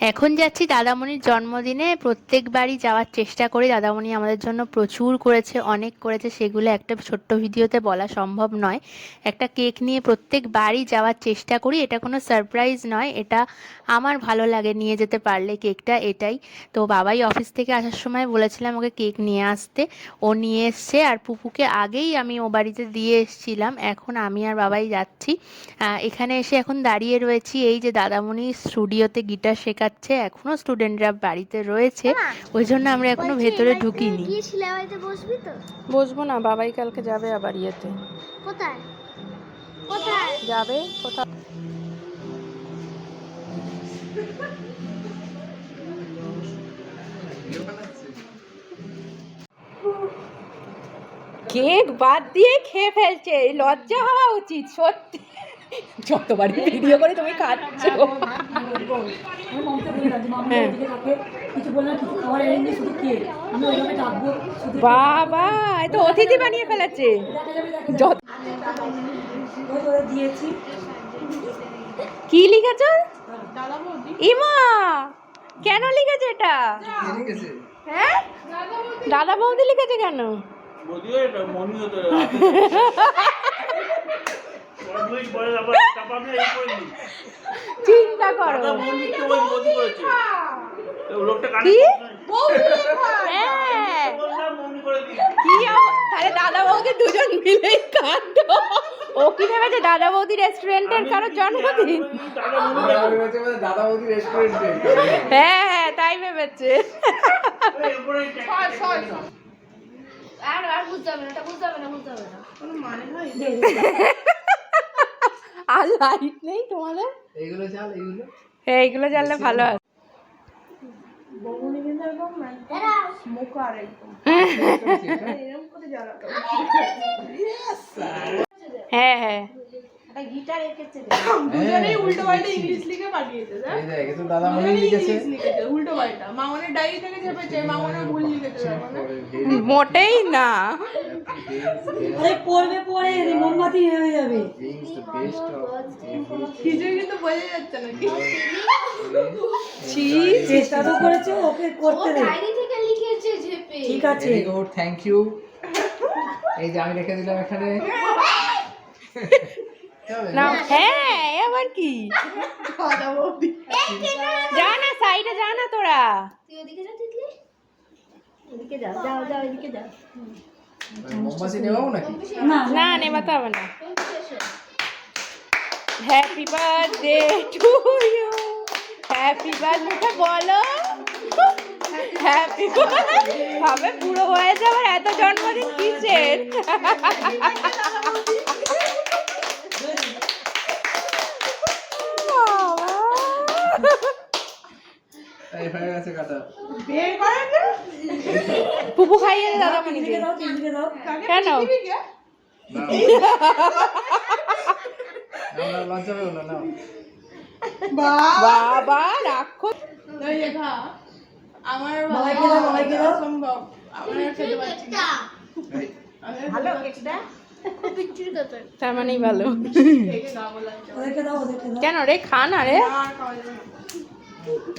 এখন যাচ্ছি দাদামণির জন্মদিনে। প্রত্যেকবারই যাওয়ার চেষ্টা করি। দাদামণি আমাদের জন্য প্রচুর করেছে, অনেক করেছে। সেগুলো একটা ছোট্ট ভিডিওতে বলা সম্ভব নয়। একটা কেক নিয়ে প্রত্যেকবারই যাওয়ার চেষ্টা করি। এটা কোনো সারপ্রাইজ নয়। এটা আমার ভালো লাগে নিয়ে যেতে পারলে কেকটা, এটাই। তো বাবাই অফিস থেকে আসার সময় বলেছিলাম ওকে কেক নিয়ে আসতে। ও নিয়ে এসছে আর পুপুকে আগেই আমি ও বাড়িতে দিয়ে এসেছিলাম। এখন আমি আর বাবাই যাচ্ছি। এখানে এসে এখন দাঁড়িয়ে রয়েছি। এই যে দাদামণি স্টুডিওতে গিটার শেখাচ্ছে এখনও স্টুডেন্টরা বাড়িতে রয়েছে। ওই জন্য আমরা এখনও ভেতরে ঢুকিনি। বসবি তো? বসবো না বাবাই কালকে যাবে আবার ইয়েতে। কোথায়? কোথায় যাবে কোথাও কেক বাদ দিয়ে খেয়ে ফেলছে। লজ্জা হওয়া উচিত সত্যি। যতবারই ভিডিও করে তুমি খাচ্ছ। হ্যাঁ। বাবা এ তো অতিথি বানিয়ে ফেলেছে। যত- কি লিখেছ? ইমা কেন লিখেছে এটা? হ্যাঁ? দাদা বৌদি লিখেছে কেন? যদিও এটা চিন্তা করো। কি? হ্যাঁ। আব- তাহলে দাদা বৌদি দুজন মিলে ও কি ভেবেছে? দাদা বৌদি রেস্টুরেন্টের কারও জন্মদিন? দাদা মনে বৌদি রেস্টুরেন্টে হ্যাঁ হ্যাঁ তাই ভেবেছে। বুঝতে হবে না এটা বুঝতে হবে না বুঝতে হবে না। আর লাইট নেই তোমাদের? এইগুলো চাল এইগুলো? হ্যাঁ এইগুলো জানলে ভালো হয় হ্যাঁ। হ্যাঁ দুজনেই উল্টো পাল্টা ইংলিশ লিখে পাঠিয়েছে এই দেখ এ তো দাদা মনে লিখেছে। মোটেই না। আরে পড়বে পরে মোমবাতি হয়ে যাবে। Being the best of ছি চেষ্টা তো করেছে ওকে করতে দে। থেকে ঠিক আছে। গুড থ্যাংক ইউ এই যে আমি রেখে দিলাম এখানে? না হ্যাঁ আবার কি? যা না সাইডে যা না তোরা। তুই ওদিকে যা তিতলি। ওদিকে যাও যাও যাও এদিকে যাও মোমবাতি নেওয়াও নাকি? না না নেবাতে হবে না। Happy birthday to you happy birthday বলো। হ্যাপি ভাবে পুরো হয়ে যাবার এত জন্মদিন কিসের? এই হয়ে গেছে কাটা পুপু খাইয়ে দে দাদা দিকে দাও দাও। কেন? লজ্জা পেও না নাও। বাবা খুব বিচ্ছিরি কথা। তার মানেই ভালো। কেন রে খা না রে।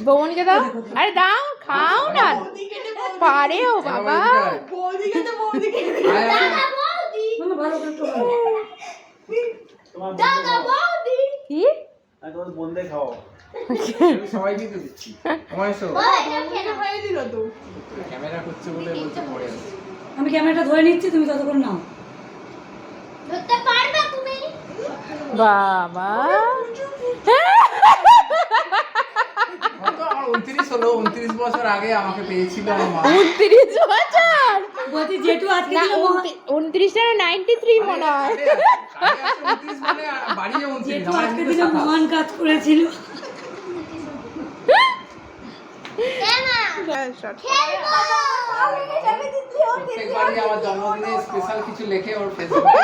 বৌমনিকে দাও। আরে দাও খাও না। পারেও বাবা। কি? আমি ক্যামেরাটা ধরে নিচ্ছি তুমি ততক্ষণ নাও। ধরতে পারবে তুমি? বাবা। আমার উনত্রিশ হলো উনত্রিশ বছর আগে আমাকে পেয়েছিল আমার। উনত্রিশ বছর? বলছি জেঠু আজকে না উনত্রিশটা নাইনটি থ্রি মনে হয়। আরে, আরে আছে 29 মানে বাড়িয়ে উনত্রিশ আজকে কিন্তু মহান কাজ করেছিল। প্রত্যেকবারই আমার জন্মদিনে স্পেশাল কিছু লেখে ওর ফেসবুকে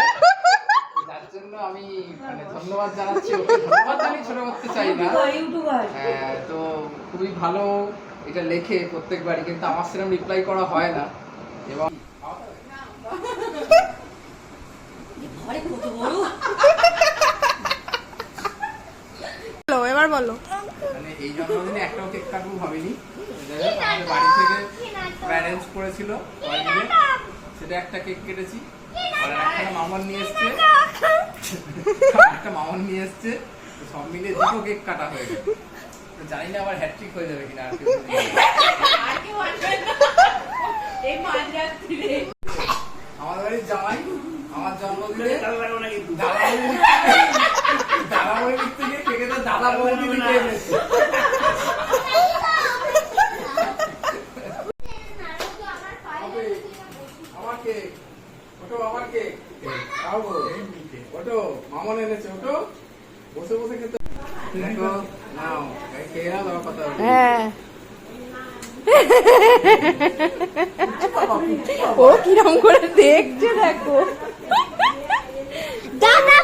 জন্য আমি মানে ধন্যবাদ জানাচ্ছি ধন্যবাদ জানিয়ে ছোট করতে চাই না। হ্যাঁ, তো খুবই ভালো এটা লেখে প্রত্যেকবারই কিন্তু আমার সেরকম রিপ্লাই করা হয় না। এবং এবার বলো। মানে এই জন্মদিনে একটাও কেক কাটবো ভাবিনি। বাড়ি থেকে অ্যারেঞ্জ করেছিল সেটা একটা কেক কেটেছি। আর একটা মামন নিয়ে এসছে। একটা মামন নিয়ে এসছে সব মিলে দুটো কেক কাটা হয়ে গেল। জানি না আবার হ্যাট্রিক হয়ে যাবে কিনা আর কেউ আমার বাড়ির জামাই আমার জন্মদিনে দাদা বৌদি- দাদা বৌদির থেকে কেকে তো দাদা বৌদি দিকে এনেছে হবে। আমার কেক ওটো আমার কেক খাব ওটো এনেছে ওটো বসে বসে খেতে দেখো নাও খেয়ে নাও কথা হ্যাঁ। ও কিরম করে দেখছে দেখো। দাদা